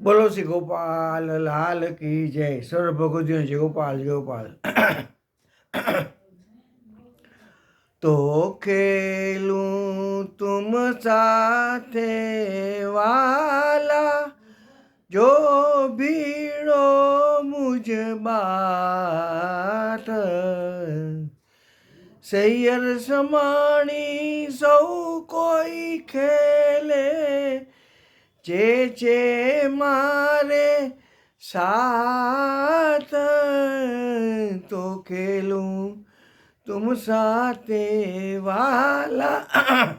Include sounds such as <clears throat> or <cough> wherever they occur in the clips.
બોલો શ્રી ગોપાલ, લાલ કી જય. સર્વ ભગવતીઓ જય ગોપાલ જય ગોપાલ. તો ખેલું તુમ સાથે વાલા, જો ભીડો મુજ બાત. સૈયર સમાણી સૌ કોઈ ખેલે જે જે મારે સાથ તો ખેલું તુમ સાથે વાલા. <clears throat>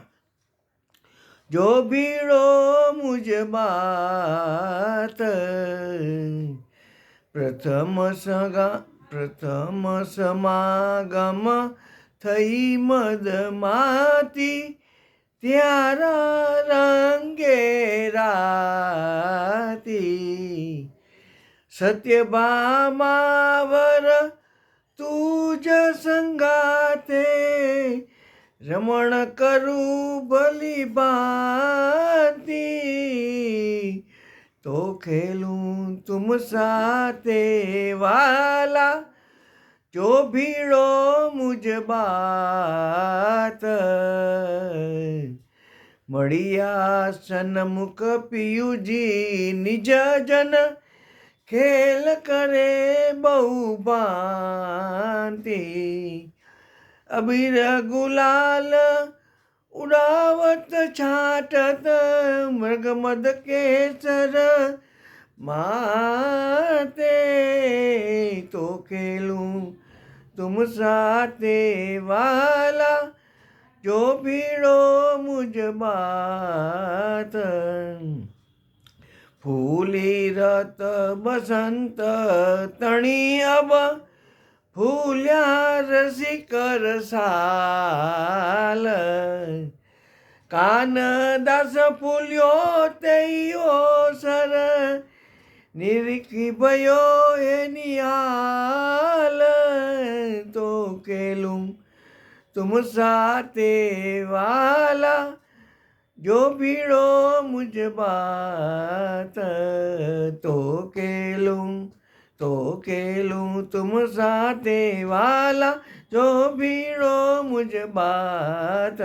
જો ભીડો મુझ બાત, પ્રથમ સગા, પ્રથમ સમાગમ થઈ મદમાતી ત્યારા રંગે રાતી. સત્યભામાવર તુજ સંગાતે રમણ કરું ભલી બાતી તો ખેલું તુમ સાથે વાલા, જો ભીડો મુજ મળિયા મુખ પિયુજી નિજ જન ખેલ કરે બહુ ભાંતિ. અબીર ગુલાલ ઉડાવત છાટત મૃગમદ કેસર માતે તો ખેલું તુમ સાથે વાલા જો ભીડો મુજ બાત ફૂલી રત બસંત તણી અબ, ફૂલ્યા રસિકર સાલ. કાન દાસ ફૂલ્યો તૈયો સર, નિરખી ભયો એની હાલ તો કેલું તુમ સાથે વાલા જો ભીડો મુझ બાત તો કેલું તો કેલું તુમ સાથે વાલા જો ભીડો મુझ બાત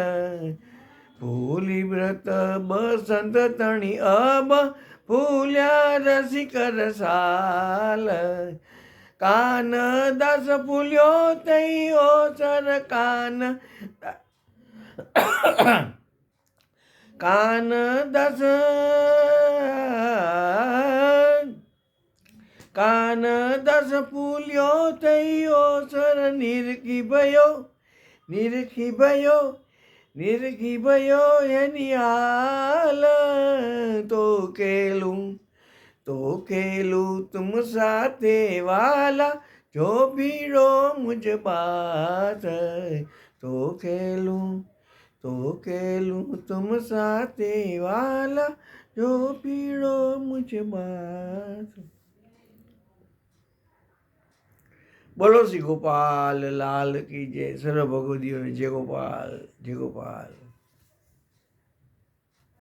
ભૂલી વ્રત બસંત તણી અબ ફૂલ્યા રસિકર સાલ કાન દસ ફૂલ્યો તૈયો ચર કાન કાન દસ કાન દસ ફૂલ્યો તૈયો સર નિરખી ભયો નિરખી ભયો નિરખી ભયો એની હાલ તો કેલું. ખેલું તુમ સાથે વાલા, જો ભીડો મુજ બાત તો ખેલું તો ખેલું તુમ સાથે વાલા, જો ભીડો મુજ બાત બોલો શ્રી ગોપાલ, લાલ કી જય. સર્વ ભગવદીઓ જય ગોપાલ જય ગોપાલ.